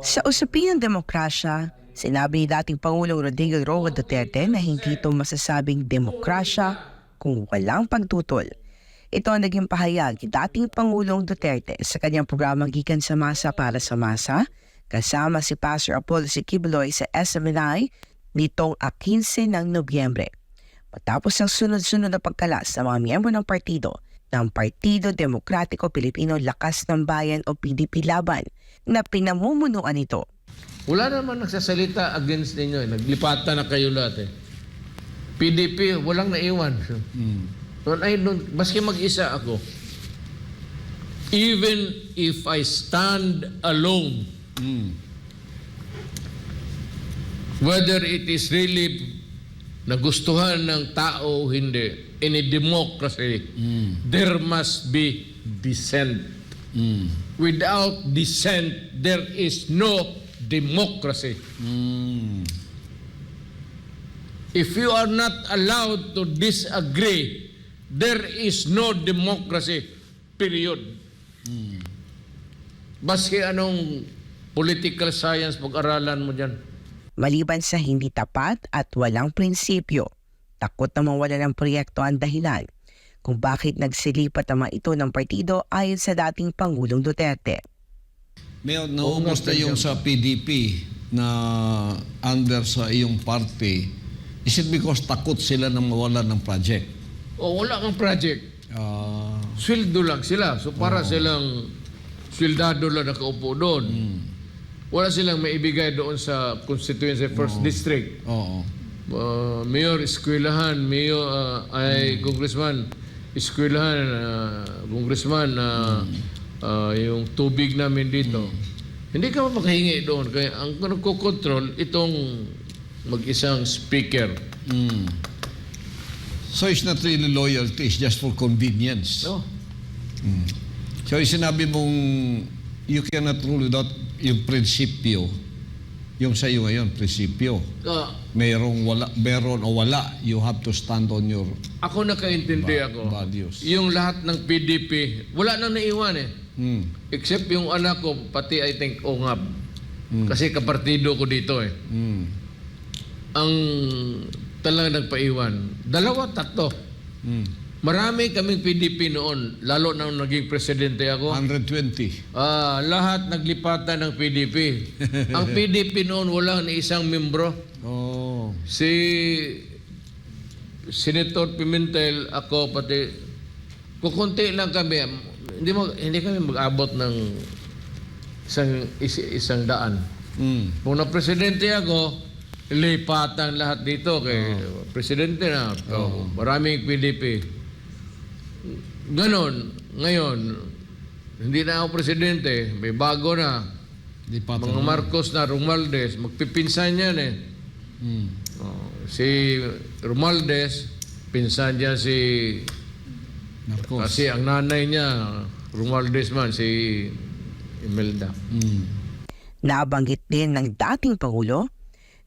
Sa usapin ng demokrasya, sinabi ni dating Pangulong Rodrigo Roa Duterte na hindi ito masasabing demokrasya kung walang pagtutol. Ito ang naging pahayag ni dating Pangulong Duterte sa kanyang programang Gikan sa Masa para sa Masa kasama si Pastor Apollo Siquibloy sa SMNI nitong 15 ng Nobyembre. Matapos ang sunod-sunod na pagkalas sa mga miyembro ng partido ng Partido Demokratiko Pilipino Lakas ng Bayan o PDP Laban na pinamumunuan ito. Wala naman nagsasalita against ninyo. eh. Naglipatan na kayo lahat eh. PDP, walang naiwan. So, I don't, maski mag-isa ako, even if I stand alone, whether it is really nagustuhan ng tao hindi, in a democracy, there must be dissent. Without dissent, there is no democracy. If you are not allowed to disagree, there is no democracy. Period. Baski anong political science pag-aralan mo dyan. Maliban sa hindi tapat at walang prinsipyo, takot na mawala ng proyekto ang dahilan kung bakit nagsilipat ang mga ito ng partido ayon sa dating Pangulong Duterte. Mayor, naubos na yung sa PDP na under sa iyong party. Is it because takot sila na mawalan ng project? O wala kang project. Ah, Sweldo lang sila. So para silang sweldado lang nakaupo doon. Wala silang maibigay doon sa constituency first district. oo. Uh, mayor, eskwelahan, mayor, uh, ay congressman, eskwelahan, uh, congressman, uh, uh, yung tubig namin dito. Hindi ka makahingi doon. Kaya ang nagko-control, itong mag-isang speaker. Mm. So it's not really loyalty, it's just for convenience. No? So yung sinabi mong you cannot rule without yung prinsipyo. Yung sa iyo ngayon, prinsipyo. Uh, Merong wala, meron o wala, you have to stand on your ako nakaintindi Ba- ako. values. Yung lahat ng PDP, wala nang naiwan eh. mm, Except yung anak ko, pati I think ungab. Kasi kapartido ko dito eh. mm, Ang talaga nagpaiwan, dalawa, tatlo. mm. Marami kaming PDP noon, lalo na nung naging presidente ako. 120. Ah, lahat naglipatan ng PDP. Ang PDP noon wala ni isang membro. Oh. Si Senator Pimentel, ako pati kukunti lang kami. Hindi mo hindi kami mag-abot ng isang is- isang daan. Mm. Kung na presidente ako, lipatan lahat dito kay presidente na. So, Maraming PDP. Ganon. Ngayon, hindi na ako presidente. May bago na. Di pa Mga Marcos na Romualdez. Magpipinsan yan eh. Mm. Oh, si Romualdez, pinsan niya si... Marcos. Kasi ang nanay niya, Romualdez man, si Imelda. Mm. Nabanggit din ng dating Pangulo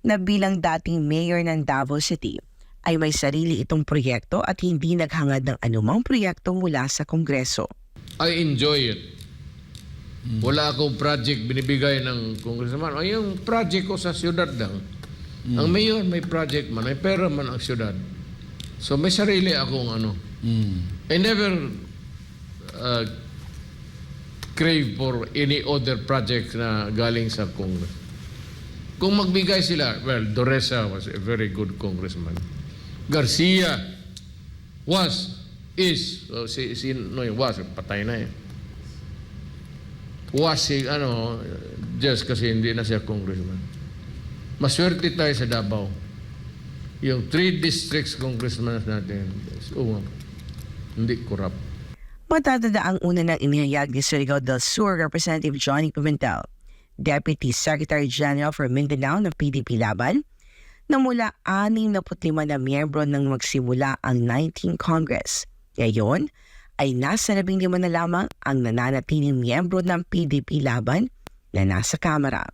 na bilang dating mayor ng Davao City ay may sarili itong proyekto at hindi naghangad ng anumang proyekto mula sa Kongreso. I enjoy it. Wala akong project binibigay ng congressman. Ay, yung project ko sa syudad lang. Ang mayor may project man, may pera man ang syudad. So may sarili akong ano. Mm. I never uh, crave for any other project na galing sa Congress. Kung magbigay sila, well, Doresa was a very good congressman. Garcia was, is, oh, si, si, no, yung was, patay na eh. Was si, ano, just kasi hindi na siya congressman. Maswerte tayo sa Davao. Yung three districts congressman natin, oh, hindi corrupt. Matadada ang una ng inihayag ni Surigao del Sur Representative Johnny Pimentel, Deputy Secretary General for Mindanao ng PDP Laban, na mula 65 na miyembro nang magsimula ang 19 Congress. Ngayon ay nasa 15 na lamang ang nananatiling miyembro ng PDP Laban na nasa Kamara.